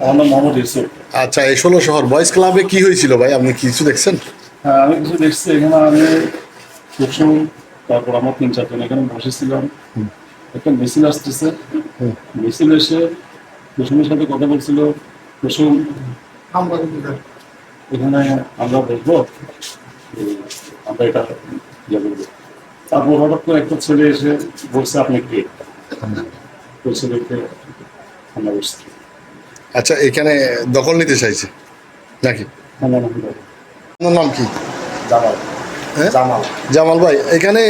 আমার নাম মোহাম্মদ ইউসুফ। আচ্ছা এই ষোলো শহর বয়েজ ক্লাবে কি হয়েছিল ভাই? আপনি কিছু দেখছেন? হ্যাঁ আমি কিছু দেখছি। এখানে আমি কুসুম তারপর আমার তিন চারজন এখানে বসেছিলাম। একটা মিছিল আসতেছে। মিছিল এসে কুসুমের সাথে কথা বলছিল। কুসুম এখানে আমরা দেখব আমরা এটা ইয়ে করব। তারপর হঠাৎ করে একটা ছেলে এসে বলছে আপনি কে? ওই ছেলেকে আমরা বসছি। আচ্ছা এখানে দখল নিতে চাইছে। নাকি? আপনার নাম কি? জামাল। হ্যাঁ? জামাল। জামাল ভাই এখানে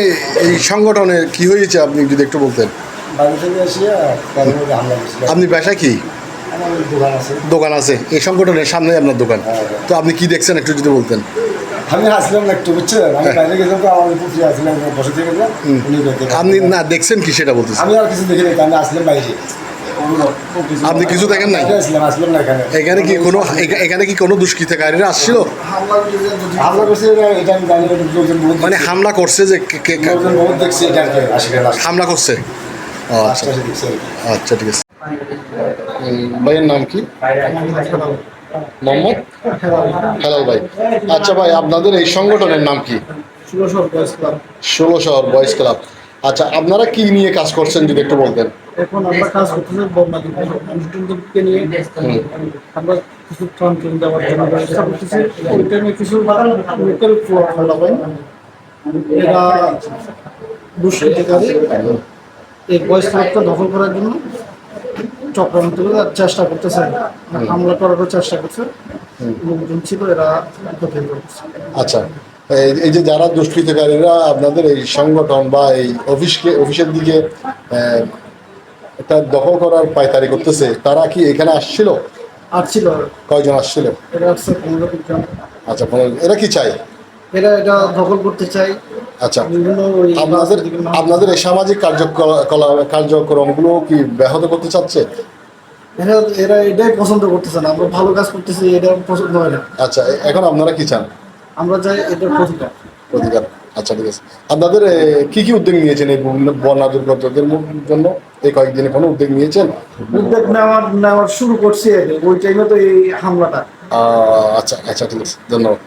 এই সংগঠনে কি হয়েছে আপনি যদি একটু বলতেন? আপনি পেশা কি? দোকান আছে। এই সংগঠনের সামনে আপনার দোকান। তো আপনি কি দেখছেন একটু যদি বলতেন? আমি আসলাম না একটু বুঝছেন? আমি বাইরে গেছিলাম তো আমার আসলাম বসে থেকে আপনি না দেখছেন কি সেটা বলতেছেন? আমি আর কিছু দেখি নাই আমি আসলাম বাইরে। আপনি কিছু দেখেন নাই? এখানে এখানে কি কোনো এখানে কি কোনো দুষ্কৃতকারীরা আসছিল? মানে হামলা করছে যে হামলা করছে? আচ্ছা। আচ্ছা ঠিক আছে। ভাইয়ের নাম কি? মোহাম্মদ? হেলাল ভাই। আচ্ছা ভাই আপনাদের এই সংগঠনের নাম কি? ষোলো শহর বয়েজ ক্লাব। আচ্ছা আপনারা কি নিয়ে কাজ করছেন যদি একটু বলতেন? এখন আমরা কাজ করতেছি নিয়ে আমরা কিছু ত্রাণ ট্রেন দেওয়ার জন্য ব্যবস্থা করতেছি। ওই টাইমে কিছু লোকাল এরা দুষ্কৃতিকারী এই বয়স ক্লাবটা দখল করার জন্য চক্রান্ত করে চেষ্টা করতেছে। হামলা করারও চেষ্টা করছে। লোকজন ছিল, এরা আচ্ছা এই যে যারা দুষ্কৃতকারীরা, আপনাদের এই সংগঠন বা এই অফিসকে, অফিসের দিকে একটা দখল করার পায়তারি করতেছে। তারা কি এখানে আসছিল? আর ছিল কয়জন আসছিল? আচ্ছা এরা কি চায়? এরা এটা দখল করতে চায়। আচ্ছা আপনাদের আপনাদের এই সামাজিক কার্যকলাপ কার্যক্রমগুলো কি ব্যাহত করতে চাচ্ছে? এরা এরা এটাই পছন্দ করতেছে না। আমরা ভালো কাজ করতেছি এটা পছন্দ হয় না। আচ্ছা এখন আপনারা কি চান? আমরা চাই এটা প্রতিকার। অধিকার আচ্ছা ঠিক আছে। আপনাদের কি কি উদ্যোগ নিয়েছেন এই বন্যা- দুর্গতদের জন্য? এই কয়েকদিনে কোনো উদ্যোগ নিয়েছেন? উদ্যোগ নেওয়ার নেওয়ার শুরু করছি ওই টাইমে তো এই হামলাটা। আচ্ছা আচ্ছা ঠিক আছে। ধন্যবাদ।